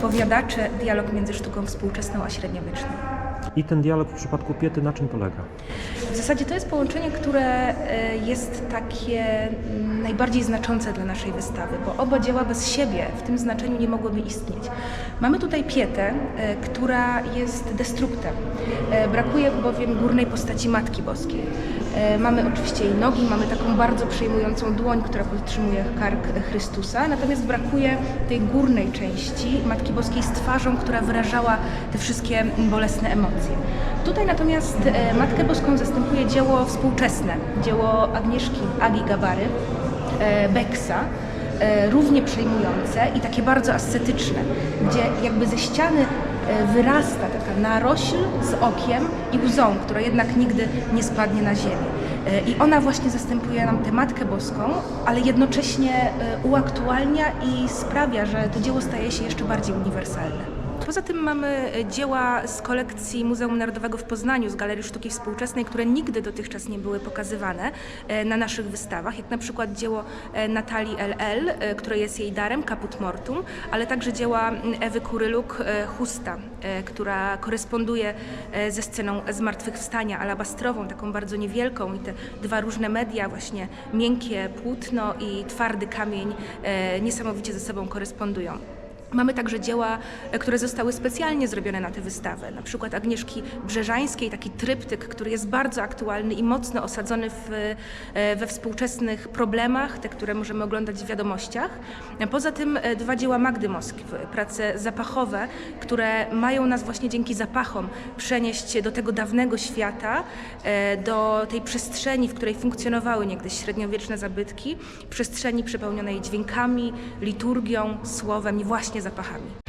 Powiadacze, dialog między sztuką współczesną a średniowieczną. I ten dialog w przypadku Piety na czym polega? W zasadzie to jest połączenie, które e, jest takie mm, najbardziej znaczące dla naszej wystawy, bo oba dzieła bez siebie w tym znaczeniu nie mogłyby istnieć. Mamy tutaj Pietę, e, która jest destruktem. E, Brakuje bowiem górnej postaci Matki Boskiej. E, Mamy oczywiście jej nogi, mamy taką bardzo przejmującą dłoń, która podtrzymuje kark Chrystusa, natomiast brakuje tej górnej części Matki Boskiej z twarzą, która wyrażała te wszystkie bolesne emocje. Tutaj natomiast Matkę Boską zastępuje dzieło współczesne, dzieło Agnieszki Agi Gabary, Beksa, e, równie przejmujące i takie bardzo ascetyczne, gdzie jakby ze ściany e, wyrasta taka narośl z okiem i łzą, która jednak nigdy nie spadnie na ziemię. E, I ona właśnie zastępuje nam tę Matkę Boską, ale jednocześnie e, uaktualnia i sprawia, że to dzieło staje się jeszcze bardziej uniwersalne. Poza tym mamy e, dzieła z kolekcji Muzeum Narodowego w Poznaniu, z Galerii Sztuki Współczesnej, które nigdy dotychczas nie były pokazywane e, na naszych wystawach, jak na przykład dzieło e, Natalii LL, które jest jej darem, Caput Mortum, ale także dzieła Ewy Kuryluk, Chusta, która koresponduje ze sceną zmartwychwstania alabastrową, taką bardzo niewielką i te dwa różne media, właśnie miękkie płótno i twardy kamień, niesamowicie ze sobą korespondują. Mamy także dzieła, e, które zostały specjalnie zrobione na tę wystawę. Na przykład Agnieszki Brzeżańskiej, taki tryptyk, który jest bardzo aktualny i mocno osadzony w, e, we współczesnych problemach, te, które możemy oglądać w wiadomościach. E, Poza tym dwa dzieła Magdy Moskwy, prace zapachowe, które mają nas właśnie dzięki zapachom przenieść do tego dawnego świata, do tej przestrzeni, w której funkcjonowały niegdyś średniowieczne zabytki, przestrzeni przepełnionej dźwiękami, liturgią, słowem i właśnie zapachami.